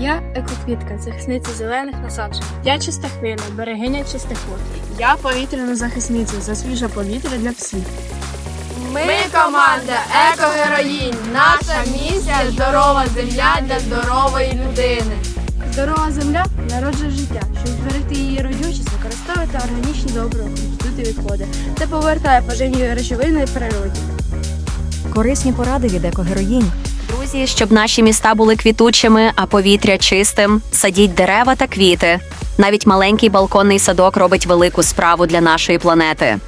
Я екоквітка, захисниця зелених насаджень. Я чиста хвиля, берегиня чистих вод. Я повітряна захисниця за свіже повітря для псів. Ми команда екогероїнь. Наша місія здорова земля для здорової людини. Здорова земля народжує життя. Щоб зберегти її родючість, використовувати органічні добрива, компостуйте відходи. Це повертає поживні речовини природі. Корисні поради від екогероїнь. Друзі, щоб наші міста були квітучими, а повітря чистим, садіть дерева та квіти. Навіть маленький балконний садок робить велику справу для нашої планети.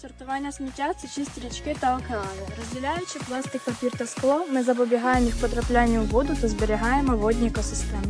Сортування сміття це чисті річки та океани. Розділяючи пластик, папір та скло, ми запобігаємо їх потраплянню у воду та зберігаємо водні екосистеми.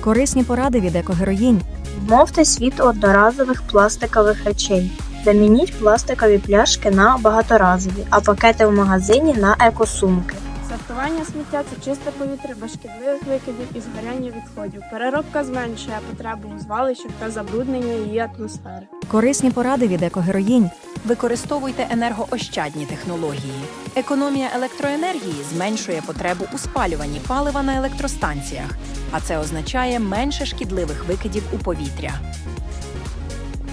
Корисні поради від екогероїнь. Вмовте світ одноразових пластикових речей. Замініть пластикові пляшки на багаторазові, а пакети в магазині на екосумки. Сортування сміття це чисте повітря без шкідливих викидів і згоряння відходів. Переробка зменшує потребу у звалищах та забруднення її атмосфери. Корисні поради від екогероїнь. Використовуйте енергоощадні технології. Економія електроенергії зменшує потребу у спалюванні палива на електростанціях, а це означає менше шкідливих викидів у повітря.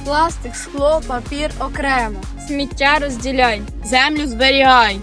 Пластик, скло, папір окремо. Сміття розділяй, землю зберігай.